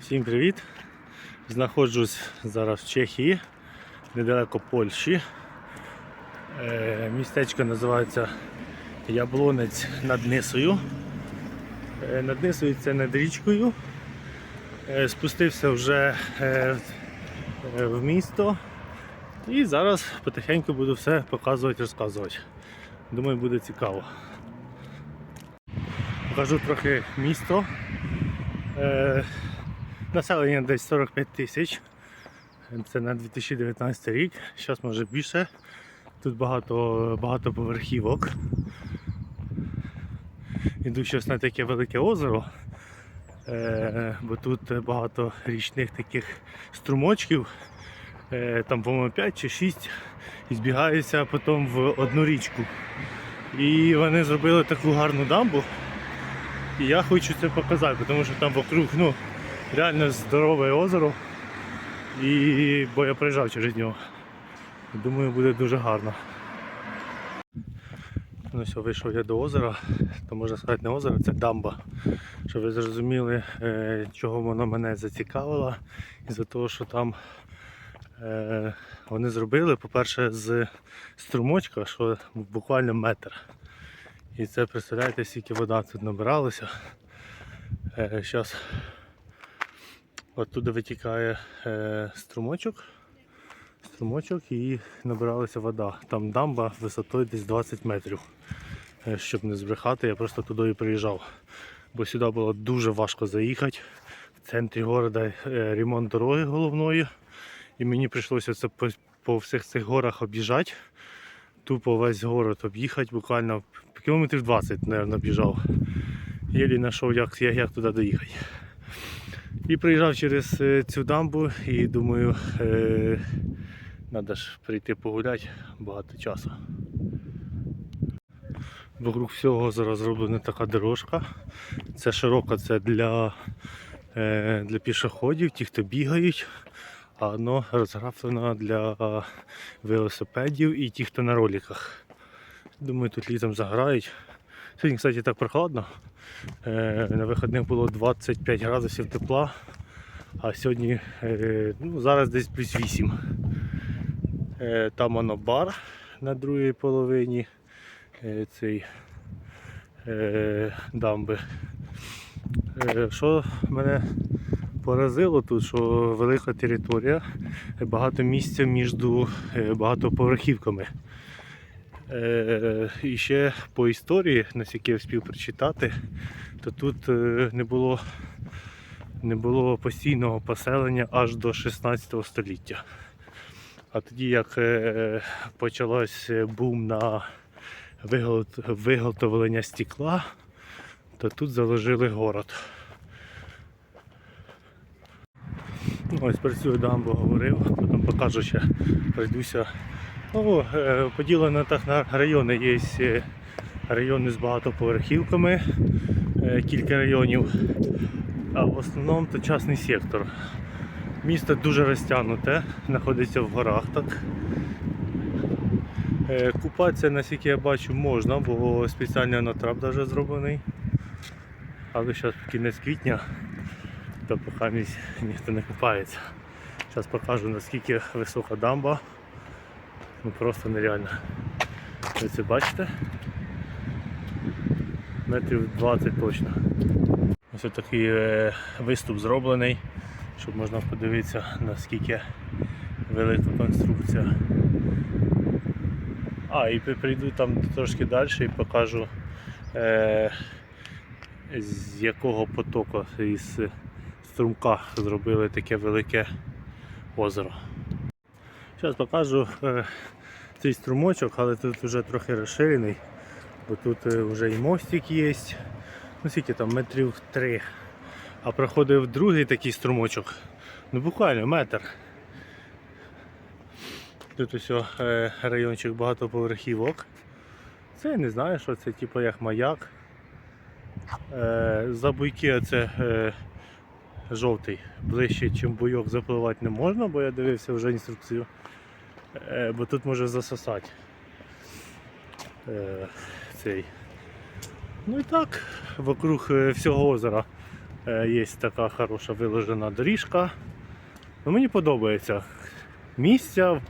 Всім привіт! Знаходжусь зараз в Чехії, недалеко Польщі. Е, Містечко називається Яблонець над Нисою. Е, Над Нисою це над річкою. Е, Спустився вже в місто і зараз потихеньку буду все показувати, розказувати. Думаю, буде цікаво. Покажу трохи місто. Населення десь 45 тисяч. Це на 2019 рік. Зараз може більше. Тут багато, багато поверхівок. Іду зараз на таке велике озеро, е, бо тут багато річних таких струмочків. Е, там, по-моєму, 5 чи 6 і збігаються потім в одну річку. І вони зробили таку гарну дамбу. І я хочу це показати, тому що там вокруг ну, реально здорове озеро. І бо я приїжджав через нього. Думаю, буде дуже гарно. Ну все, вийшов я до озера, то можна сказати не озеро, це дамба. Щоб ви зрозуміли, е, чого воно мене зацікавило. Із-за того, що там е, вони зробили, по-перше, з струмочка, що буквально метр. І це представляєте, скільки вода тут набиралася. Зараз оттуда витікає е, струмочок. Струмочок і набиралася вода. Там дамба висотою десь 20 метрів. Е, щоб не збрехати, я просто туди і приїжджав. Бо сюди було дуже важко заїхати. В центрі міста е, ремонт дороги головної. І мені прийшлося це по, по всіх цих горах об'їжджати. Тупо весь город об'їхати, буквально кілометрів 20, мабуть, біжав. Єлі знайшов, як, як, туди доїхати. І приїжджав через е, цю дамбу і думаю, е, треба ж прийти погуляти багато часу. Вокруг всього озера зроблена така дорожка. Це широка, це для, е, для пішоходів, ті, хто бігають, а воно розграфлено для велосипедів і ті, хто на роликах. Думаю, тут літом заграють. Сьогодні, кстати, так прохладно. Е, на вихідних було 25 градусів тепла, а сьогодні е, ну, зараз десь плюс 8. Е, там воно бар на другій половині е, дамби. Що мене поразило тут, що велика територія, багато місця між багатоповерхівками. Е, і ще по історії, наскільки я встиг прочитати, то тут е, не було, не було постійного поселення аж до 16 століття. А тоді, як е, почалось бум на виготовлення стекла, то тут заложили город. Ось про цю дамбу говорив, потім покажу ще, пройдуся. Ну, е, поділено так на райони. Є е, райони з багатоповерхівками, е, кілька районів, а в основному то частний сектор. Місто дуже розтягнуте, знаходиться в горах так. Купатися, наскільки я бачу, можна, бо спеціально натрап даже зроблений. Але зараз кінець квітня, то поки ніхто не купається. Зараз покажу наскільки висока дамба. Ну просто нереально. Ви це бачите? Метрів 20 точно. Ось такий е, виступ зроблений, щоб можна подивитися наскільки велика конструкція. А, і прийду там трошки далі і покажу е, з якого потоку із струмка зробили таке велике озеро. Зараз покажу е, цей струмочок, але тут вже трохи розширений, бо тут е, вже і мостик є. Ну скільки там, метрів три. А проходив другий такий струмочок. Ну буквально метр. Тут ось е, райончик багатоповерхівок. Це я не знаю, що це, типу як маяк. За буйки це е, жовтий. Ближче, ніж буйок запливати не можна, бо я дивився вже інструкцію. Е, бо тут може засосати е, цей. Ну і так, вокруг е, всього озера Є така хороша виложена доріжка. Ну, мені подобається. Місця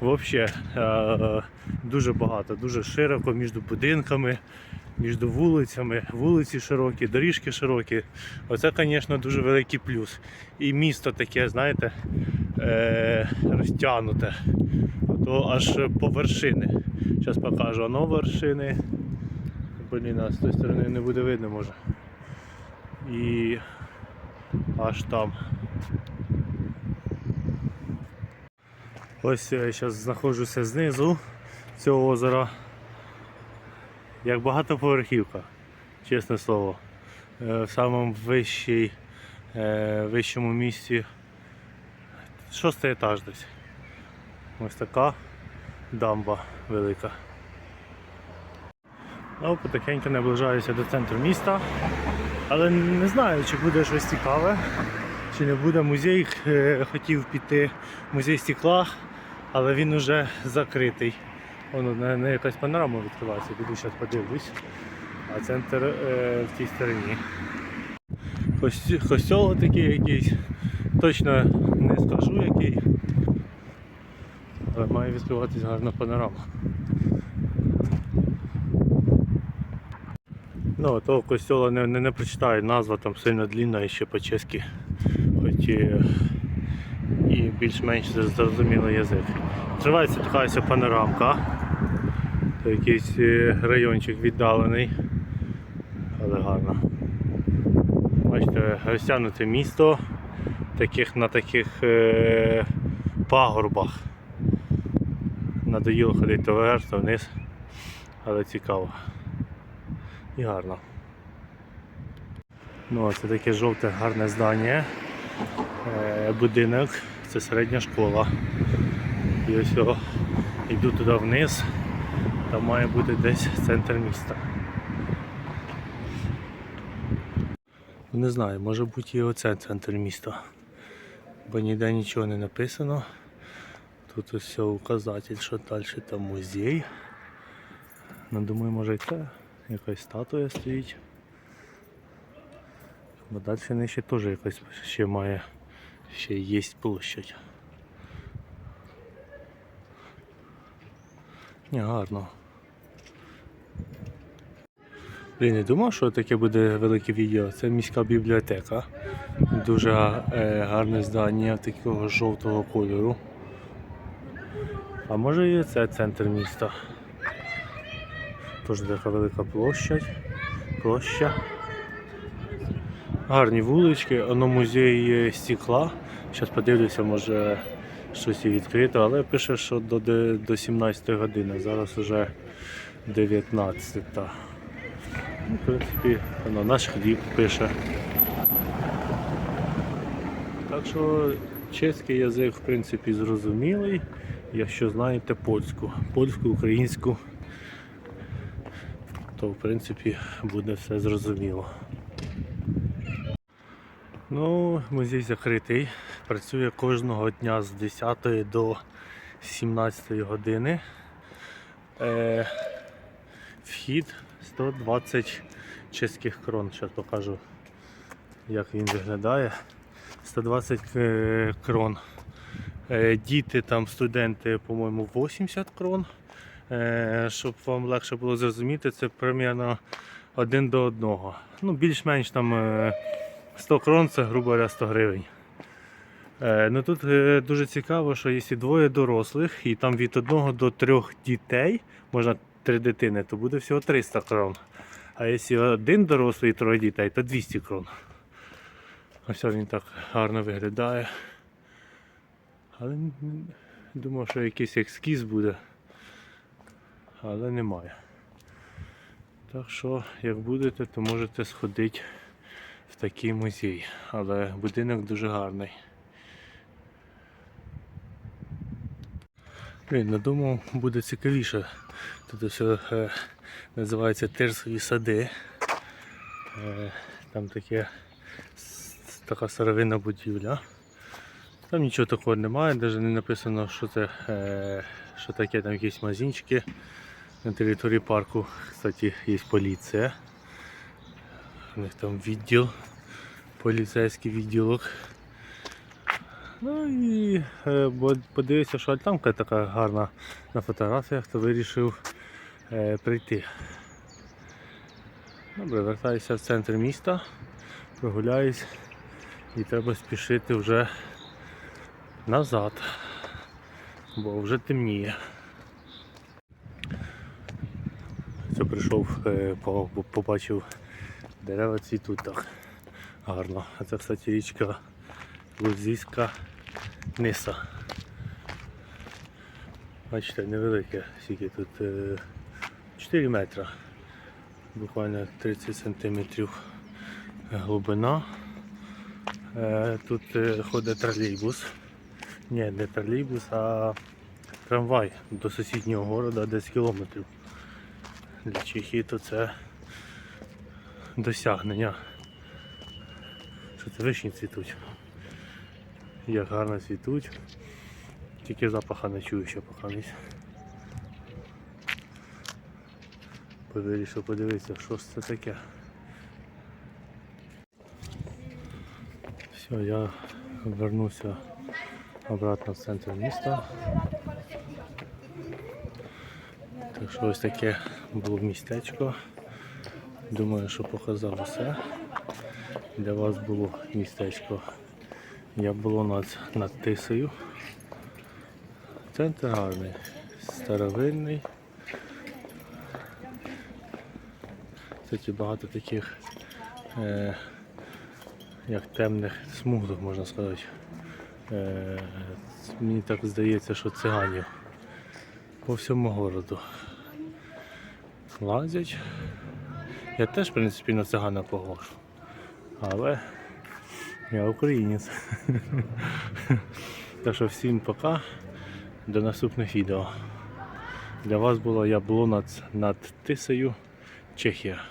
взагалі дуже багато, дуже широко між будинками, між вулицями, вулиці широкі, доріжки широкі. Оце, звісно, дуже великий плюс. І місто таке, знаєте, е, розтягнуте. То аж по вершини. Зараз покажу, воно вершини. Блін, а з тої сторони не буде видно може. І аж там. Ось я зараз знаходжуся знизу цього озера. Як багатоповерхівка, чесне слово. Е, В самому е, вищому місці шостий етаж десь. Ось така дамба велика. Ну, потихеньку наближаюся до центру міста. Але не знаю, чи буде щось цікаве, чи не буде музей. Е, Хотів піти музей стекла, але він уже закритий. Воно не, не якась панорама відкривається, піду зараз подивлюсь. А центр е, в тій стороні. Костьол такий якийсь. Точно не скажу який. Але має відкриватись гарна панорама. Ну, того костюла не, не, не прочитаю, назва там сильно длінна і ще по-чеськи. Хоч і, і більш-менш зрозумілий язик. Тривається така панорамка. То якийсь е, райончик віддалений. Але гарно. Бачите, розтягнуте місто таких, на таких е, пагорбах. Надоїло ходити то вверх, то вниз, але цікаво і гарно. Ну, це таке жовте гарне здання. Е, будинок, це середня школа. І ось його йду туди вниз, там має бути десь центр міста. Не знаю, може бути і оце центр міста. Бо ніде нічого не написано. Тут ось указатель, що далі там музей. Ну, думаю, може це якась статуя стоїть. Бо далі нижче теж якась ще має ще є площадь. Ні, гарно. Блін, не думав, що таке буде велике відео. Це міська бібліотека. Дуже е, гарне здання такого жовтого кольору. А може і це центр міста. Теж така велика площадь. Площа. Гарні вулички, воно музей е, стекла. Зараз подивлюся, може щось і відкрито, але пише, що до, до 17 години. Зараз вже 19. Ну, в принципі, воно наш хліб пише. Так що чеський язик, в принципі, зрозумілий, якщо знаєте польську, польську, українську то в принципі буде все зрозуміло. Ну, музей закритий. Працює кожного дня з 10 до 17 години. Е, вхід 120 чеських крон. Зараз покажу, як він виглядає. 120 е, крон. Е, діти там, студенти, по-моєму, 80 крон. Е, щоб вам легше було зрозуміти, це примерно один до одного. Ну, більш-менш там е, 100 крон це, грубо говоря, 100 гривень. Ну тут дуже цікаво, що якщо двоє дорослих і там від одного до трьох дітей, можна три дитини, то буде всього 300 крон. А якщо один дорослий троє дітей, то 200 крон. Ось він так гарно виглядає. Але думав, що якийсь ескіз буде але немає. Так що, як будете, то можете сходити в такий музей. Але будинок дуже гарний. Блін, надумав, буде цікавіше. Тут все е, називається Терсові сади. Е, там таке, така старовинна будівля. Там нічого такого немає, навіть не написано, що це е, що таке, там якісь магазинчики. На території парку, кстати, є поліція. У них там відділ поліцейський відділок. Ну і е, подивився, що альтанка така гарна на фотографіях, то вирішив е, прийти. Добре, вертаюся в центр міста, прогуляюсь і треба спішити вже назад, бо вже темніє. Це прийшов, е, по- по- побачив дерева цвітуть так гарно. А це, кстати, річка Лузійська Ниса. Бачите, невелике, скільки тут е, 4 метри, буквально 30 сантиметрів глибина. Е, Тут е, ходить тролейбус. Ні, не тролейбус, а трамвай до сусіднього города 10 кілометрів. Для Чехії то це досягнення. Що це вишні цвітуть. Як гарно цвітуть. Тільки запаха не чую ще поки. Вирішив подивитися, що ж це таке. Все, я вернуся обратно в центр міста. Так що ось таке було містечко. Думаю, що показав усе. Для вас було містечко. Я було над, над Тисою. Центр гарний, старовинний. Кстати, багато таких е, як темних смугок, можна сказати. Е, мені так здається, що циганів по всьому городу лазять. Я теж, в принципі, на цигана похож. Але я українець. Так що всім пока. До наступних відео. Для вас було я над, Тисею, Чехія.